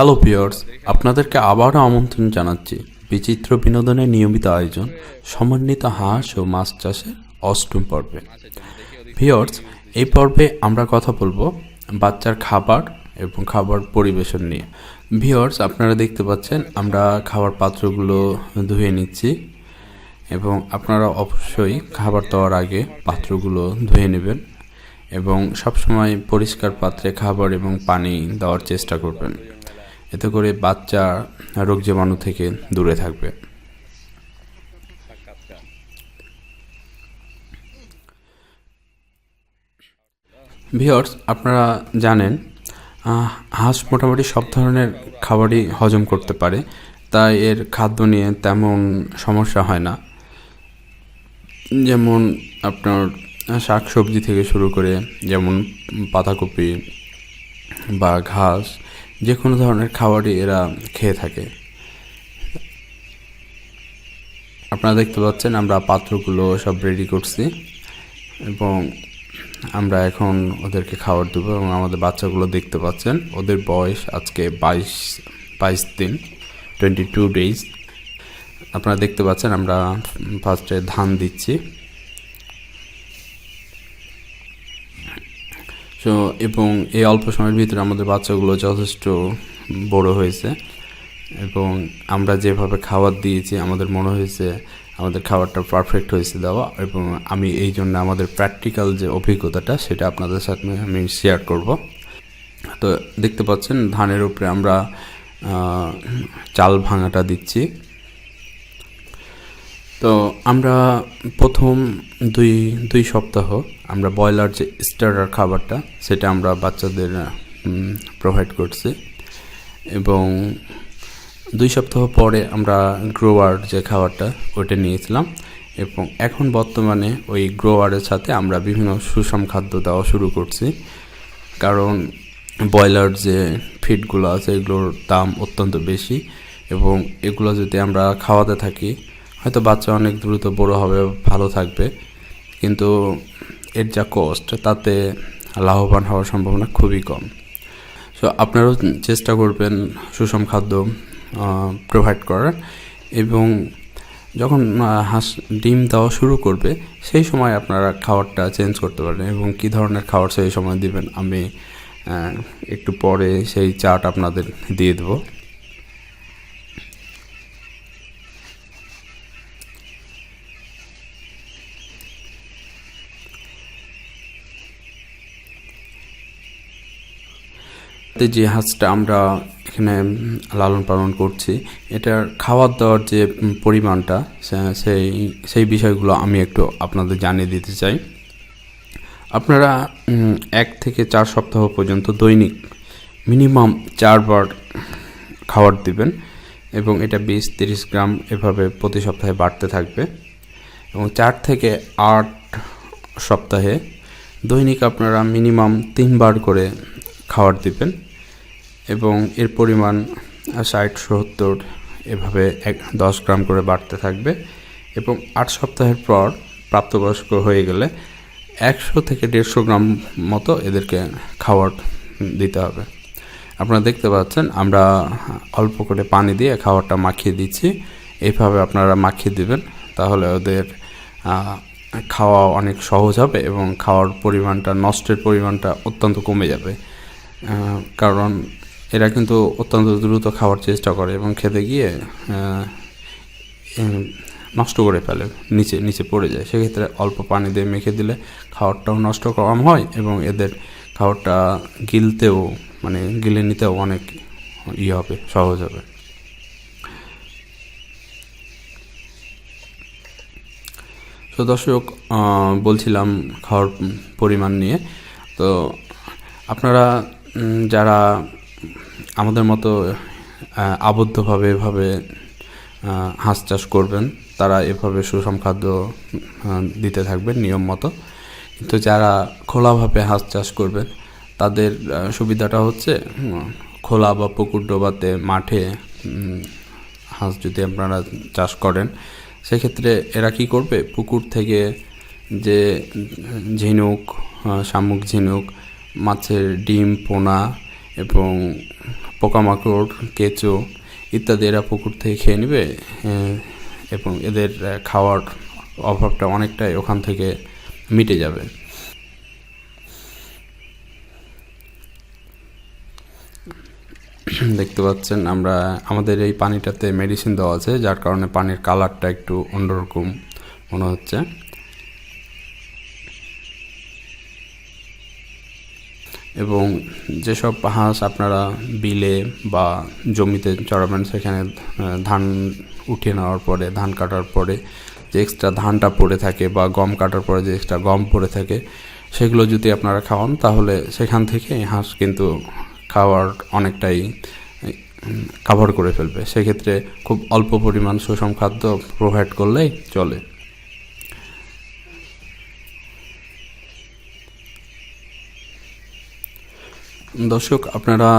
Hello pears আপনাদেরকে আবারও আমন্ত্রণ জানাচ্ছি। বিচিত্র বিনোদনের নিয়মিত আয়োজন, সমন্বিত হাঁস ও মাছ চাষের অষ্টম পর্বে। ভিওর্স এই পর্বে আমরা কথা বলব বাচ্চার খাবার এবং খাবার পরিবেশন নিয়ে। ভিওর্স আপনারা দেখতে পাচ্ছেন, আমরা খাবার পাত্রগুলো ধুয়ে নিচ্ছি এবং আপনারা অবশ্যই খাবার দেওয়ার আগে পাত্রগুলো ধুয়ে নেবেন এবং সবসময় পরিষ্কার পাত্রে খাবার এবং পানি দেওয়ার চেষ্টা করবেন। এতে করে বাচ্চা রোগ জীবাণু থেকে দূরে থাকবে। ভিওর্স আপনারা জানেন হাঁস মোটামুটি সব ধরনের খাবারই হজম করতে পারে, তাই এর খাদ্য নিয়ে তেমন সমস্যা হয় না। যেমন আপনার শাক সবজি থেকে শুরু করে যেমন পাতাকপি বা ঘাস যে কোনো ধরনের খাবারই এরা খেয়ে থাকে। আপনারা দেখতে পাচ্ছেন আমরা পাত্রগুলো সব রেডি করছি এবং আমরা এখন ওদেরকে খাবার দেবো এবং আমাদের বাচ্চাগুলো দেখতে পাচ্ছেন। ওদের বয়স আজকে বাইশ বাইশ দিন টোয়েন্টি টু ডেজ আপনারা দেখতে পাচ্ছেন আমরা ফার্স্টে ধান দিচ্ছি। সো, এবং এই অল্প সময়ের ভিতরে আমাদের বাচ্চাগুলো যথেষ্ট বড় হয়েছে। এবং আমরা যেভাবে খাবার দিয়েছি, আমাদের মনে হয়েছে আমাদের খাবারটা পারফেক্ট হয়েছে দেওয়া, এবং আমি এই জন্য আমাদের প্র্যাকটিক্যাল যে অভিজ্ঞতাটা, সেটা আপনাদের সাথে আমি শেয়ার করব। তো, দেখতে পাচ্ছেন, ধানের উপরে আমরা চাল ভাঙাটা দিচ্ছি। তো আমরা প্রথম দুই দুই সপ্তাহ আমরা ব্রয়লার যে স্টার্টার খাবারটা, সেটা আমরা বাচ্চাদের প্রোভাইড করছি। এবং দুই সপ্তাহ পরে আমরা গ্রোয়ার যে খাবারটা, ওইটা নিয়েছিলাম। এবং এখন বর্তমানে ওই গ্রোয়ারের সাথে আমরা বিভিন্ন সুষম খাদ্য দেওয়া শুরু করছি। কারণ ব্রয়লার যে ফিডগুলো আছে, এগুলোর দাম অত্যন্ত বেশি। এবং এগুলো যদি আমরা খাওয়াতে থাকি হয়তো বাচ্চা অনেক দ্রুত বড় হবে, ভালো থাকবে, কিন্তু এর যা কস্ট তাতে লাভবান হওয়ার সম্ভাবনা খুবই কম। সো আপনারাও চেষ্টা করবেন সুষম খাদ্য প্রোভাইড করার এবং যখন হাঁস, ডিম দেওয়া শুরু করবে, সেই সময় আপনারা খাবারটা চেঞ্জ করতে পারেন এবং কী ধরনের খাবার সেই সময় দিবেন, আমি একটু পরে সেই চার্ট আপনাদের দিয়ে দেবো। তে যে হাঁসটা আমরা এখানে লালন পালন করছি, এটার খাবার দাওয়ার যে পরিমাণটা সেই সেই বিষয়গুলো আমি একটু আপনাদের জানিয়ে দিতে চাই। আপনারা এক থেকে চার সপ্তাহ পর্যন্ত দৈনিক মিনিমাম চারবার খাবার দিবেন এবং এটা বিশ, তিরিশ গ্রাম এভাবে প্রতি সপ্তাহে বাড়তে থাকবে। এবং চার থেকে আট সপ্তাহে দৈনিক আপনারা মিনিমাম তিনবার করে খাবার দিবেন। এবং এর পরিমাণ ষাট, সত্তর, এভাবে এক, দশ গ্রাম করে বাড়তে থাকবে এবং আট সপ্তাহের পর প্রাপ্তবয়স্ক হয়ে গেলে একশো থেকে দেড়শো গ্রাম মতো এদেরকে খাবার দিতে হবে। আপনারা দেখতে পাচ্ছেন, আমরা অল্প করে পানি দিয়ে খাবারটা মাখিয়ে দিচ্ছি। এইভাবে আপনারা মাখিয়ে দিবেন, তাহলে ওদের খাওয়া অনেক সহজ হবে এবং খাওয়ার পরিমাণটা, নষ্টের পরিমাণটা অত্যন্ত কমে যাবে। কারণ এরা কিন্তু অত্যন্ত দ্রুত খাওয়ার চেষ্টা করে এবং খেতে গিয়ে নষ্ট করে ফেলে, নিচে নিচে পড়ে যায়। সেক্ষেত্রে অল্প পানি দিয়ে মেখে দিলে খাবারটাও নষ্ট কম হয় এবং এদের খাবারটা গিলতেও মানে গিলে নিতেও অনেক ইয়ে হবে, সহজ হবে। তো দর্শক বলছিলাম খাওয়ার পরিমাণ নিয়ে। তো আপনারা যারা আমাদের মতো আবদ্ধভাবে এভাবে হাঁস চাষ করবেন, তারা এভাবে সুষম খাদ্য দিতে থাকবেন নিয়ম মতো। কিন্তু যারা খোলাভাবে হাঁস চাষ করবেন, তাদের সুবিধাটা হচ্ছে খোলা বা পুকুর ডোবাতে মাঠে হাঁস যদি আপনারা চাষ করেন, সেক্ষেত্রে এরা কি করবে? পুকুর থেকে যে ঝিনুক শামুক ঝিনুক, মাছের ডিম, পোনা এবং পোকামাকড়, কেঁচো ইত্যাদি এরা পুকুর থেকে খেয়ে নেবে এবং এদের খাওয়ার অভাবটা অনেকটাই ওখান থেকে মিটে যাবে। দেখতে পাচ্ছেন আমরা, আমাদের এই পানিটাতে মেডিসিন দেওয়া আছে, যার কারণে পানির কালারটা একটু অন্যরকম মনে হচ্ছে। এবং যেসব হাঁস আপনারা বিলে বা জমিতে চড়াবেন, সেখানে ধান উঠিয়ে নেওয়ার পরে, ধান কাটার পরে যে এক্সট্রা ধানটা পড়ে থাকে বা গম কাটার পরে যে এক্সট্রা গম পড়ে থাকে, সেগুলো যদি আপনারা খাওয়ান, তাহলে সেখান থেকে হাঁস কিন্তু খাওয়ার অনেকটাই কাভার করে ফেলবে। সেক্ষেত্রে খুব অল্প পরিমাণ সুষম খাদ্য প্রোভাইড করলেই চলে। দর্শক, আপনারা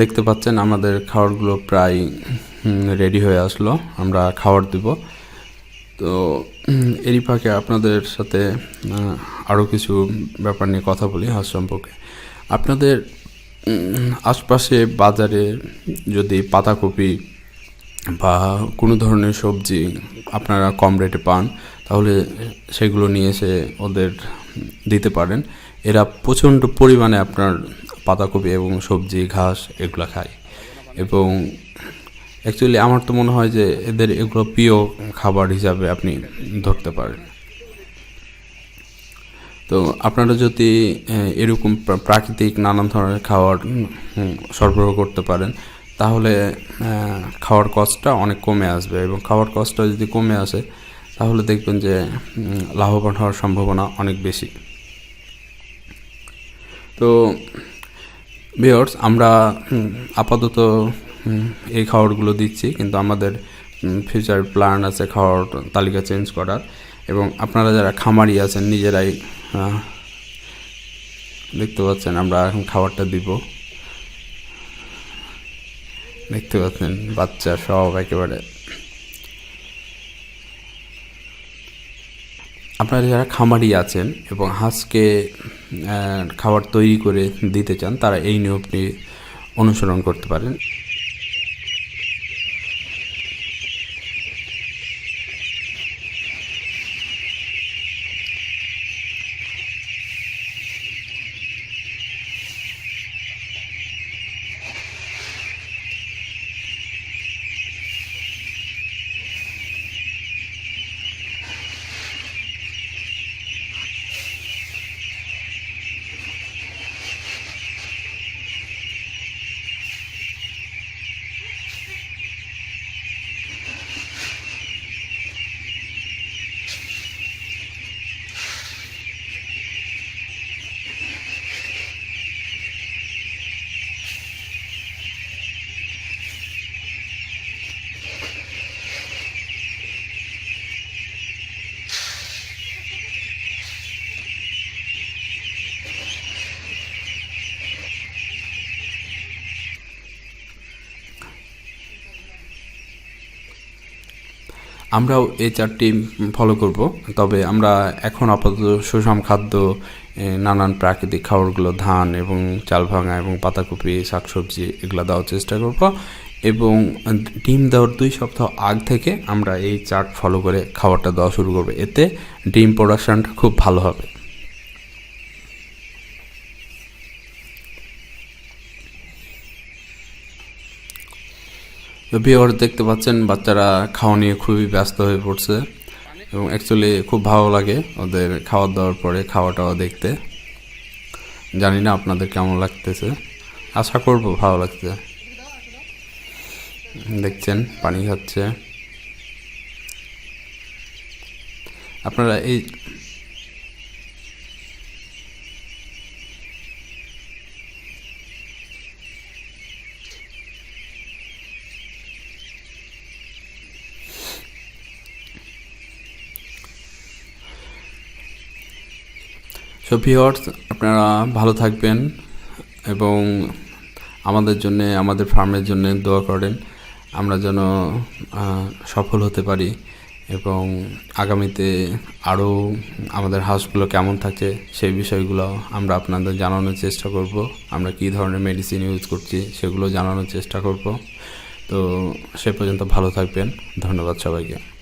দেখতে পাচ্ছেন আমাদের খাবারগুলো প্রায় রেডি হয়ে আসলো। আমরা খাবার দিব। তো এরই ফাঁকে আপনাদের সাথে আরও কিছু ব্যাপার নিয়ে কথা বলি হাঁস সম্পর্কে। আপনাদের আশপাশে বাজারে যদি পাতাকপি বা কোনো ধরনের সবজি আপনারা কম রেটে পান, তাহলে সেগুলো নিয়ে এসে ওদের দিতে পারেন। এরা প্রচণ্ড পরিমাণে আপনার পাতাকপি এবং সবজি, ঘাস এগুলো খায় এবং অ্যাকচুয়ালি আমার তো মনে হয় যে এদের এগুলো প্রিয় খাবার হিসাবে আপনি ধরতে পারেন। তো আপনারা যদি এরকম প্রাকৃতিক নানান ধরনের খাবার সরবরাহ করতে পারেন, তাহলে খাওয়ার কস্টটা অনেক কমে আসবে এবং খাওয়ার কস্টটা যদি কমে আসে, তাহলে দেখবেন যে লাভবান হওয়ার সম্ভাবনা অনেক বেশি। তো ভিওর্স আমরা আপাতত এই খাবারগুলো দিচ্ছি, কিন্তু আমাদের ফিউচার প্ল্যান আছে খাওয়ার তালিকা চেঞ্জ করার। এবং আপনারা যারা খামারি আছেন, নিজেরাই দেখতে পাচ্ছেন আমরা এখন খাবারটা দিব। দেখতে পাচ্ছেন বাচ্চা সব একেবারে আপনারা যারা খামারি আছেন এবং হাঁসকে খাবার তৈরি করে দিতে চান, তারা এই নিয়মটি অনুসরণ করতে পারেন। আমরাও এই চারটি ফলো করব। তবে আমরা এখন আপাতত সুষম খাদ্য নানান প্রাকৃতিক খাবারগুলো, ধান এবং চাল ভাঙা এবং পাতাকপি, শাকসবজি এগুলো দেওয়ার চেষ্টা করব এবং ডিম দেওয়ার দুই সপ্তাহ আগ থেকে আমরা এই চার্ট ফলো করে খাবারটা দেওয়া শুরু করব। এতে ডিম প্রোডাকশানটা খুব ভালো হবে। ভিওর দেখতে পাচ্ছেন, বাচ্চারা খাওয়া নিয়ে খুবই ব্যস্ত হয়ে পড়ছে এবং অ্যাকচুয়ালি খুব ভালো লাগে ওদের খাওয়া দাওয়ার পরে খাওয়া টাওয়া দেখতে। জানি না আপনাদের কেমন লাগতেছে। আশা করব ভালো লাগছে। দেখছেন, পানি খাচ্ছে। আপনারা এই সো ভিওর্স আপনারা ভালো থাকবেন এবং আমাদের জন্য, আমাদের ফার্মের জন্য দোয়া করেন। আমরা যেন সফল হতে পারি এবং আগামীতে আরও আমাদের হাউসগুলো কেমন থাকে সেই বিষয়গুলো আমরা আপনাদের জানানোর চেষ্টা করব। আমরা কী ধরনের মেডিসিন ইউজ করছি সেগুলো জানানোর চেষ্টা করব। তো সে পর্যন্ত ভালো থাকবেন। ধন্যবাদ সবাইকে।